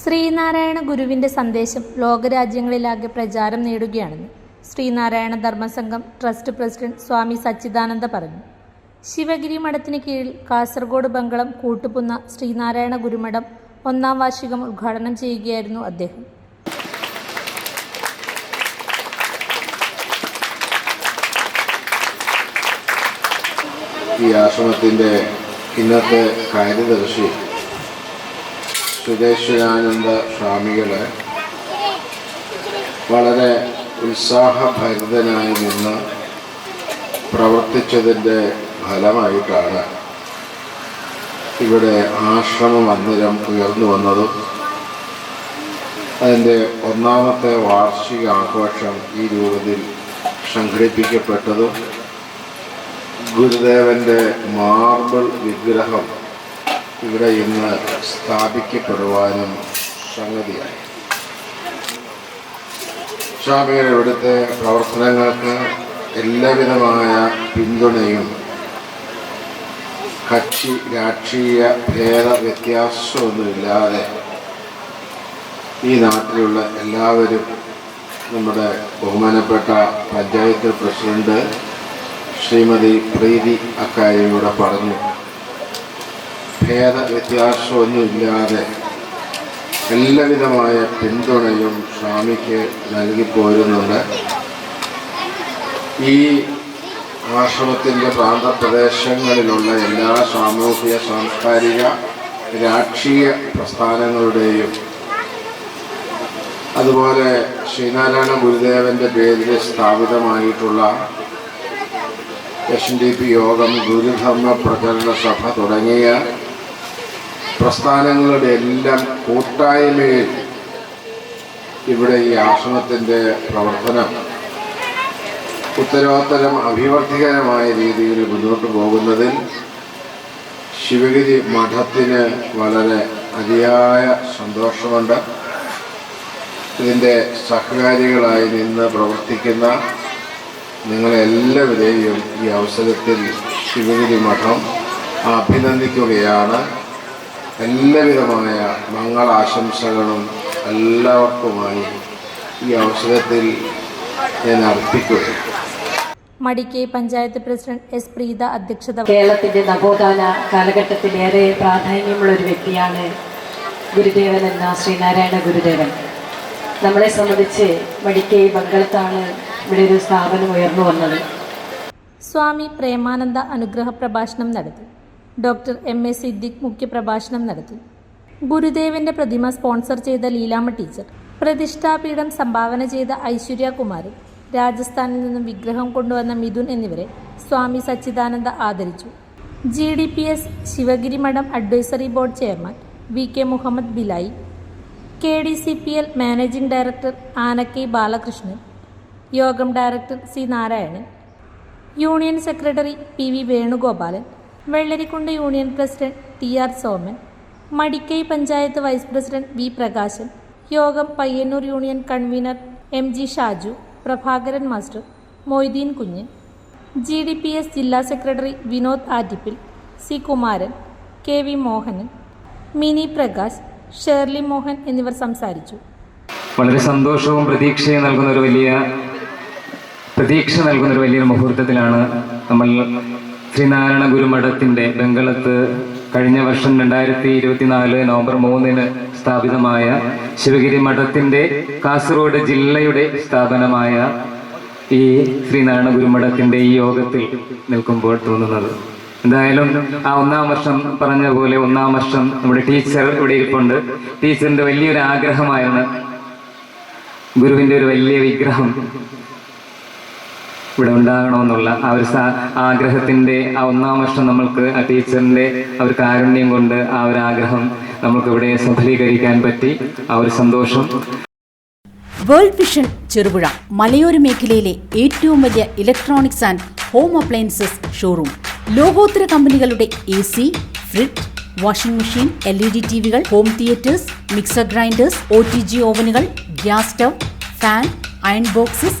ശ്രീനാരായണ ഗുരുവിന്റെ സന്ദേശം ലോകരാജ്യങ്ങളിലാകെ പ്രചാരം നേടുകയാണെന്ന് ശ്രീനാരായണ ധർമ്മസംഘം ട്രസ്റ്റ് പ്രസിഡന്റ് സ്വാമി സച്ചിദാനന്ദ പറഞ്ഞു. ശിവഗിരി മഠത്തിന് കീഴിൽ കാസർഗോഡ് ബംഗളം കൂട്ടുപുന്ന ശ്രീനാരായണ ഗുരുമഠം ഒന്നാം വാർഷികം ഉദ്ഘാടനം ചെയ്യുകയായിരുന്നു അദ്ദേഹം. ഈ ആശ്രമത്തിന്റെ ഇന്നത്തെ കാര്യദർശി സുദേശാനന്ദ സ്വാമികളെ വളരെ ഉത്സാഹഭരിതനായി നിന്ന് പ്രവർത്തിച്ചതിന്റെ ഫലമായിട്ടാണ് ഇവിടെ ആശ്രമ മന്ദിരം ഉയർന്നു വന്നതും അതിന്റെ ഒന്നാമത്തെ വാർഷിക ആഘോഷം ഈ രൂപത്തിൽ സംഘടിപ്പിക്കപ്പെട്ടതും ഗുരുദേവന്റെ മാർബിൾ വിഗ്രഹം ഇവിടെ ഇന്ന് സ്ഥാപിക്കപ്പെടുവാനും സംഗതിയായി. സ്വാമികൾ ഇവിടുത്തെ പ്രവർത്തനങ്ങൾക്ക് എല്ലാവിധമായ പിന്തുണയും കക്ഷി രാഷ്ട്രീയ ഭേദ വ്യത്യാസമൊന്നുമില്ലാതെ ഈ നാട്ടിലുള്ള എല്ലാവരും നമ്മുടെ ബഹുമാനപ്പെട്ട പഞ്ചായത്ത് പ്രസിഡന്റ് ശ്രീമതി പ്രീതി അക്കാര്യം ഇവിടെ പറഞ്ഞു ഭേദ വ്യത്യാസമൊന്നുമില്ലാതെ എല്ലാവിധമായ പിന്തുണയും സ്വാമിക്ക് നൽകി പോരുന്നുണ്ട്. ഈ ആശ്രമത്തിന്റെ പ്രാന്തപ്രദേശങ്ങളിലുള്ള എല്ലാ സാമൂഹിക സാംസ്കാരിക രാഷ്ട്രീയ പ്രസ്ഥാനങ്ങളുടെയും അതുപോലെ ശ്രീനാരായണ ഗുരുദേവന്റെ പേരിൽ സ്ഥാപിതമായിട്ടുള്ള എസ് ഡി പി യോഗം ഗുരുധർമ്മ പ്രചരണ സഭ തുടങ്ങിയ പ്രസ്ഥാനങ്ങളുടെ എല്ലാം കൂട്ടായ്മയിൽ ഇവിടെ ഈ ആശ്രമത്തിന്റെ പ്രവർത്തനം ഉത്തരോത്തരം അഭിവർദ്ധികരമായ രീതിയിൽ മുന്നോട്ട് പോകുന്നതിൽ ശിവഗിരി മഠത്തിന് വളരെ അതിയായ സന്തോഷമുണ്ട്. ഇതിന്റെ സഹകാരികളായി നിന്ന് പ്രവർത്തിക്കുന്ന നിങ്ങളെല്ലാവരെയും ഈ അവസരത്തിൽ ശിവഗിരി മഠം അഭിനന്ദിക്കുകയാണ്. എല്ലാവിധമായ മംഗളാശംസകളും എല്ലാവർക്കുമായി ഈ അവസരത്തിൽ ഞാൻ അർപ്പിക്കുന്നു. മടിക്കൈ പഞ്ചായത്ത് പ്രസിഡന്റ് എസ് പ്രീത അധ്യക്ഷത കേരളത്തിന്റെ കേരളത്തിന്റെ നവോത്ഥാന കാലഘട്ടത്തിൽ ഏറെ പ്രാധാന്യമുള്ള ഒരു വ്യക്തിയാണ് ഗുരുദേവൻ എന്ന ശ്രീനാരായണ ഗുരുദേവൻ. നമ്മളെ സംബന്ധിച്ച് മടിക്കൈ ബംഗളത്താണ് ഇവിടെ ഒരു സ്ഥാപനം ഉയർന്നു വന്നത്. സ്വാമി പ്രേമാനന്ദ അനുഗ്രഹ പ്രഭാഷണം നടത്തി. ഡോക്ടർ എം എ സിദ്ദിഖ് മുഖ്യപ്രഭാഷണം നടത്തി. ഗുരുദേവന്റെ പ്രതിമ സ്പോൺസർ ചെയ്ത ലീലാമ്മ ടീച്ചർ പ്രതിഷ്ഠാപീഠം സംഭാവന ചെയ്ത ഐശ്വര്യ കുമാരി രാജസ്ഥാനിൽ നിന്നും വിഗ്രഹം കൊണ്ടുവന്ന മിഥുൻ എന്നിവരെ സ്വാമി സച്ചിദാനന്ദ ആദരിച്ചു. G D P S Sivagiri Mutt advisory board chairman V K Muhammad Bilayi. K D C P L managing director Anakkai Balakrishnan. യോഗം director C Narayanan. Union secretary P V Venugopalan. Vellarikundu union president T R Soman Madikai panchayat vice president V Prakashan യോഗം Payyanur union convener M G Shaju Prabhakaran master Moideen Kunhi G D P S ജില്ലാ secretary Vinod Attippil C Kumaran K V Mohanan Mini Prakash Shirley Mohan എന്നിവർ സംസാരിച്ചു. വളരെ സന്തോഷവും പ്രതീക്ഷയും നൽകുന്ന ഒരു വലിയ പ്രതീക്ഷ നൽകുന്ന ഒരു വലിയ മുഹൂർത്തത്തിലാണ് നമ്മൾ ശ്രീനാരായണ ഗുരുമഠത്തിന്റെ ബംഗളത്ത് കഴിഞ്ഞ വർഷം രണ്ടായിരത്തി ഇരുപത്തിനാല് നവംബർ മൂന്നിന് സ്ഥാപിതമായ ശിവഗിരി മഠത്തിന്റെ കാസർഗോഡ് ജില്ലയുടെ സ്ഥാപനമായ ഈ ശ്രീനാരായണ ഗുരുമഠത്തിന്റെ ഈ യോഗത്തിൽ നിൽക്കുമ്പോൾ തോന്നുന്നത്. എന്തായാലും ആ ഒന്നാം വർഷം പറഞ്ഞ പോലെ ഒന്നാം വർഷം നമ്മുടെ ടീച്ചർ ഇവിടെ ഇരിപ്പുണ്ട്. ടീച്ചറിന്റെ വലിയൊരു ആഗ്രഹമായിരുന്നു. ഗുരുവിന്റെ ഒരു വലിയ വിഗ്രഹം. ഇവിടെ ഉണ്ടാകണമെന്നുള്ള ആ ഒരു ആഗ്രഹത്തിന്റെ ആ ഒന്നാം വർഷം നമ്മൾക്ക് ആ ടീച്ചറിന്റെ ആ ഒരു കാരുണ്യം കൊണ്ട് ആ ഒരു ആഗ്രഹം നമുക്ക് ഇവിടെ സഫലീകരിക്കാൻ പറ്റി ആ ഒരു സന്തോഷം. വേൾഡ് വിഷൻ ചെറുപുഴ മലയോര മേഖലയിലെ ഏറ്റവും വലിയ electronics and home appliances showroom. ലോകോത്തര കമ്പനികളുടെ A C fridge washing machine L E D T വികൾ home theatres mixer grinders O T G ഓവനുകൾ gas stove fan iron boxes